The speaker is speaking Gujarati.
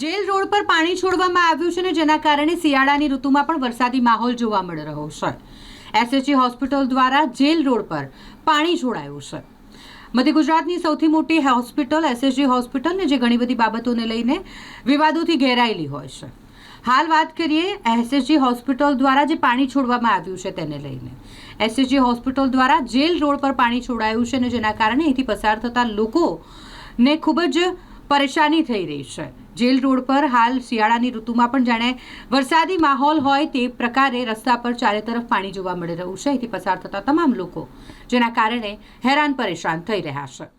જેલ રોડ પર પાણી છોડવામાં આવ્યું છે ને જેના કારણે શિયાળાની ઋતુમાં પણ વરસાદી માહોલ જોવા મળી રહ્યો છે. એસએચજી હોસ્પિટલ દ્વારા જેલ રોડ પર પાણી છોડાયું છે. મધ્ય ગુજરાતની સૌથી મોટી હોસ્પિટલ એસએચજી હોસ્પિટલને જે ઘણી બધી બાબતોને લઈને વિવાદોથી ઘેરાયેલી હોય છે. હાલ વાત કરીએ એસએચજી હોસ્પિટલ દ્વારા જે પાણી છોડવામાં આવ્યું છે તેને લઈને. એસએચજી હોસ્પિટલ દ્વારા જેલ રોડ પર પાણી છોડાયું છે ને જેના કારણે અહીંથી પસાર થતા લોકોને ખૂબ જ પરેશાની થઈ રહી છે. જેલ રોડ પર હાલ શિયાળાની ઋતુમાં પણ જાણે વરસાદી માહોલ હોય તે પ્રકારે રસ્તા પર ચારે તરફ પાણી જોવા મળી રહ્યું છે. અહીંથી પસાર થતા તમામ લોકો જેના કારણે હેરાન પરેશાન થઈ રહ્યા છે.